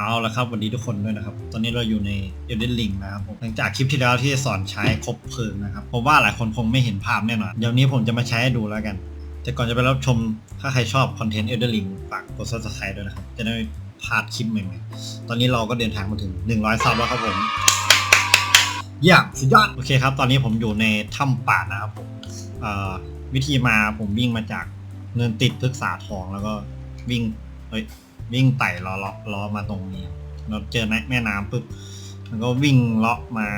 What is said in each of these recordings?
เอาละครับวันนี้ทุกคนด้วยนะครับ ตอนนี้เราอยู่ใน Elden Ring นะครับผมหลังจากคลิปที่แล้วที่สอนใช้คบเพลิงนะครับผมว่าหลายคนคงไม่เห็นภาพแน่นอนเดี๋ยวนี้ผมจะมาใช้ให้ดูแล้วกัน แต่ก่อนจะไปรับชมถ้าใครชอบคอนเทนต์ Elden Ring ฝากกด subscribe ด้วยนะครับ จะได้ไม่พลาดคลิปใหม่ๆ ตอนนี้เราก็เดินทางมาถึง 100ซับแล้วครับผมเยี่ยมสุดยอดโอเคครับ ตอนนี้ผมอยู่ในถ้ำป่านะครับผมวิธีมาผมวิ่งมาจากเนินติดพฤกษาทองแล้วก็วิ่งเฮ้ย วิ่งไต่ล้อล้อล้อมาตรงนี้เราเจอแม่น้ำปุ๊บมันก็วิ่งเลาะมา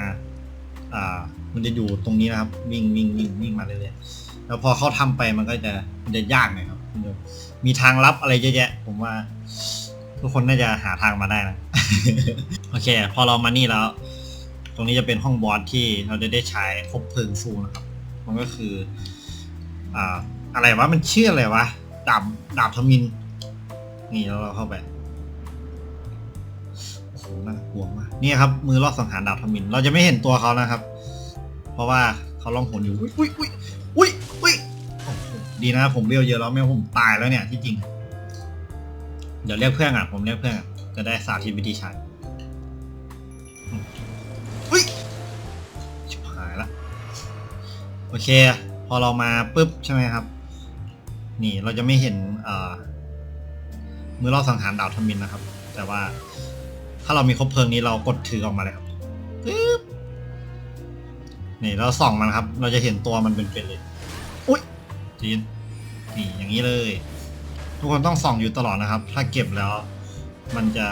อ่า มันจะอยู่ตรงนี้นะครับ วิ่งวิ่งวิ่งวิ่งมาเรื่อยๆแล้วพอเขาทำไปมันก็จะมันจะยากหน่อยครับมีทางลับอะไรเยอะแยะ ผมว่า ทุกคนน่าจะหาทางมาได้นะโอเค พอเรามานี่แล้ว ตรงนี้จะเป็นห้องบอสที่เราจะได้ใช้คบเพลิงสู้นะครับ มันก็คือ อ่า อะไรวะมันชื่ออะไรวะดาบดาบทมิน นี่แล้วเราเข้าไปโอ้โหน่ากลัวมากนี่ครับ มือลอดสังหารดาบทมิน เราจะไม่เห็นตัวเขานะครับ เพราะว่าเขาล่องหนอยู่ อุ้ยอุ้ยอุ้ยอุ้ยอุ้ยดีนะผมเรียวเยอะแล้วไม่ผมตายแล้วเนี่ยที่จริง เดี๋ยวเรียกเพื่อนอะผมเรียกเพื่อนจะได้สาธิตวิธีใช้อุ้ยชิบหายละโอเค พอเรามาปุ๊บใช่ไหมครับ นี่เราจะไม่เห็นเอ่อ มือลอบสังหารดาวทมินนะครับ แต่ว่าถ้าเรามีครบเพลิงนี้เรากดถือออกมาเลยครับปึ๊บนี่เราส่องมันครับ เราจะเห็นตัวมันเป็นๆเลย อุ้ยจีนนี่อย่างนี้เลย ทุกคนต้องส่องอยู่ตลอดนะครับ ถ้าเก็บแล้วมันจะ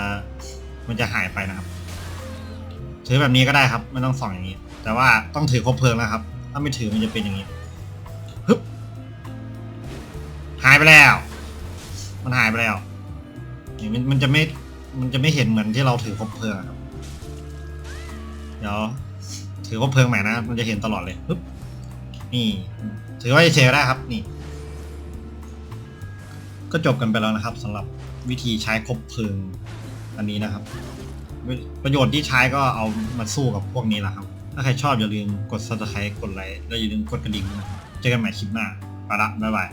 มันจะหายไปนะครับ ถือแบบนี้ก็ได้ครับ ไม่ต้องส่องอย่างนี้ แต่ว่าต้องถือครบเพลิงนะครับ ถ้าไม่ถือมันจะเป็นอย่างนี้ฮึบหายไปแล้ว มันหายไปแล้ว นี่มันมันจะไม่ มันจะไม่เห็นเหมือนที่เราถือคบเพลิงอะครับ เดี๋ยว ถือคบเพลิงใหม่นะ มันจะเห็นตลอดเลยฮึบนี่ ถือว่าเฉยๆก็ได้ครับ นี่ ก็จบกันไปแล้วนะครับสำหรับวิธีใช้คบเพลิงอันนี้นะครับ ประโยชน์ที่ใช้ก็เอามาสู้กับพวกนี้แหละครับ ถ้าใครชอบอย่าลืมกด subscribe กดไลค์แล้วอย่าลืมกดกระดิ่งนะครับเจอกันใหม่คลิปหน้าไปละบ๊ายบาย